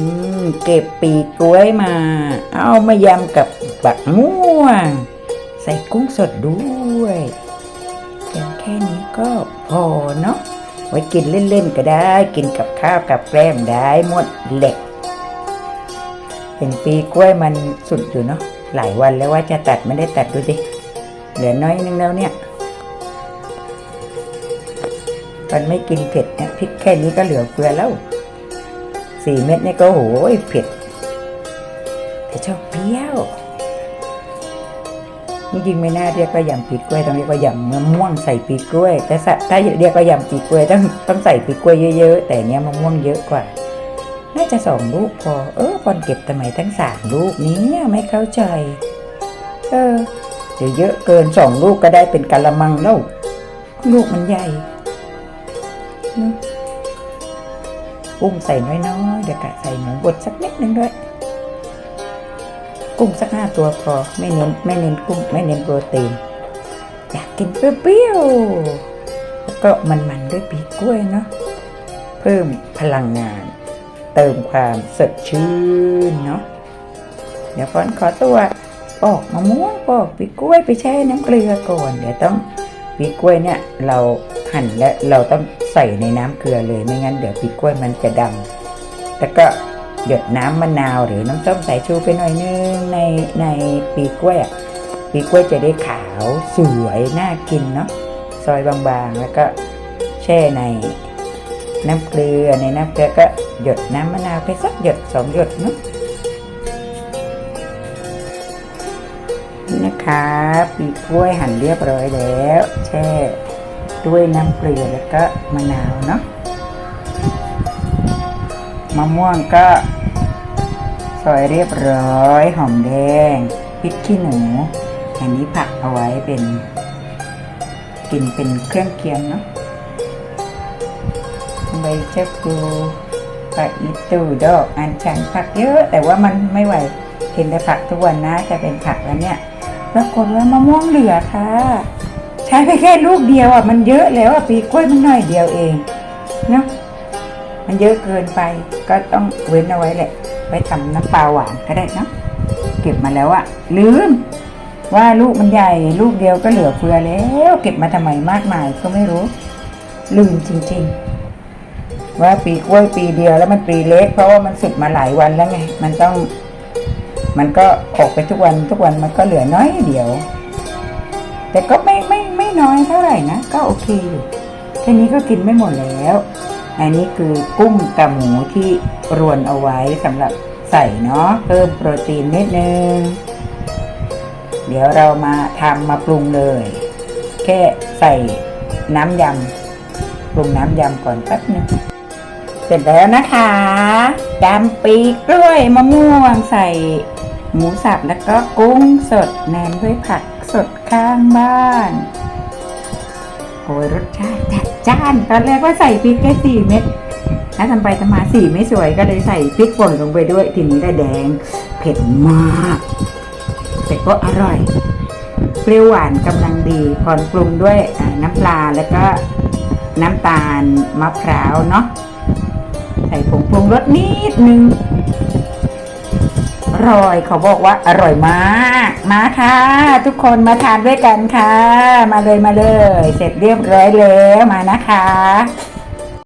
อืม เก็บปีกล้วยมา เอามายำกับบักม่วง ใส่กุ้งสดด้วยเพียงแค่นี้ก็พอเนาะ ไว้กินเล่นๆก็ได้ กินกับข้าวกับแกล้มได้หมดเหล็กเห็นปีกล้วยมันสุดอยู่เนาะ หลายวันแล้วว่าจะตัดไม่ได้ตัดดูสิเหลือน้อยนึงแล้วเนี่ยมันไม่กินเผ็ดเนี่ยพริกแค่นี้ก็เหลือเฟือแล้ว สี่เม็ดนี่ก็โหยเผ็ดแต่ชอบเปรี้ยวจริงๆไม่น่าเรียกว่ายำปีกล้วยต้องเรียกว่ายำมะม่วงใส่ปีกล้วยแต่ถ้าเรียกว่ายำปีกล้วยต้องต้องใส่ปีกล้วยเยอะ ๆ แต่เนี้ยมะม่วงเยอะกว่า น่าจะสองลูกพอ เออปอนเก็บทำไมทั้งสามลูกนี้ไม่เข้าใจ เออเดี๋ยวเยอะเกินสองลูกก็ได้เป็นกะละมังแล้วลูกมันใหญ่ กุ้งใส่น้อยๆเดี๋ยวกะใส่หมูบดสักนิดนึงด้วย กุ้งสักห้าตัวพอไม่เน้นไม่เน้นกุ้งไม่เน้นโปรตีนอยากกินเปรี้ยวๆแล้วก็มันๆด้วยปีกล้วยเนาะเพิ่มพลังงาน เติมความสดชื่นเนาะเดี๋ยวฟอนขอตัวปอกมะม่วงปอกปีกล้วยไปแช่น้ำเกลือก่อนเดี๋ยวต้องปีกล้วยเนี่ยเรา หั่นและเราต้องใส่ในน้ำเกลือเลยไม่งั้นเดี๋ยวปีกล้วยมันจะดำแล้วก็หยดน้ำมะนาวหรือน้ำส้มสายชูไปหน่อยนึงในในปีกล้วยปีกล้วยจะได้ขาวสวยน่ากินเนาะซอยบางๆ แล้วก็แช่ในน้ำเกลือในน้ำเกลือก็หยดน้ำมะนาวไปสักหยดสองหยดเนาะนี่นะคะปีกล้วยหั่นเรียบร้อยแล้ว แช่ ด้วยน้ำเกลือแล้วก็มะนาวเนาะมะม่วงก็ซอยเรียบร้อยหอมแดงพริกขี้หนูอันนี้ผักเอาไว้เป็นกินเป็นเครื่องเคียงเนาะใบชะพลูผักอีตูดอกอัญชันผักเยอะ แต่ว่ามันไม่ไหวเห็นแต่ผักทุกวันนะจะเป็นผักแล้วเนี่ยปรากฏว่ามะม่วงเหลือค่ะ ช้ไปแค่ลูกเดียวอะมันเยอะแล้วอะปีกล้วยมันน่อยเดียวเองเนาะมันเยอะเกินไปก็ต้องเว้นเอาไว้แหละ ไว้ทำน้ำปลาหวานก็ได้เนาะเก็บมาแล้วอะลืมว่าลูกมันใหญ่ลูกเดียวก็เหลือเฟือแล้ว เก็บมาทำไมมากมายก็ไม่รู้ ลืมจริง ๆ ว่าปีกล้วยปีเดียวแล้วมันปีเล็ก เพราะว่ามันสุดมาหลายวันแล้วไง มันต้อง มันก็ออกไปทุกวันทุกวันมันก็เหลือน้อยเดียว แต่ก็ไม่ไม่ ไม่น้อยเท่าไหร่นะ ก็โอเคอยู่แค่นี้ก็กินไม่หมดแล้ว อันนี้คือกุ้งกับหมูที่รวนเอาไว้สำหรับใส่เนาะเพิ่มโปรตีนนิดนึง เดี๋ยวเรามาทำมาปรุงเลย แค่ใส่น้ำยำปรุงน้ำยำก่อนแป๊บนึงเสร็จแล้วนะคะยำปีกล้วยมะม่วงใส่หมูสับแล้วก็กุ้งสดแนมด้วยผัก สดข้างบ้านโอ้ยรสชาติจัดจ้าน ตอนแรกว่าใส่พริกแค่สี่เม็ดถ้าทำไปทำมาสี่ไม่สวยก็เลยใส่พริกป่นลงไปด้วย ทีนี้ได้แดง เผ็ดมากแต่ก็อร่อย เปรี้ยวหวานกำลังดีพรปรุงด้วยน้ำปลาแล้วก็น้ำตาลมะพร้าวเนาะใส่ผงปรุงรสนิดนึง ร่อยเขาบอกว่าอร่อยมาก มาค่ะ ทุกคนมาทานด้วยกันค่ะ มาเลยมาเลย เสร็จเรียบร้อยแล้วมานะคะ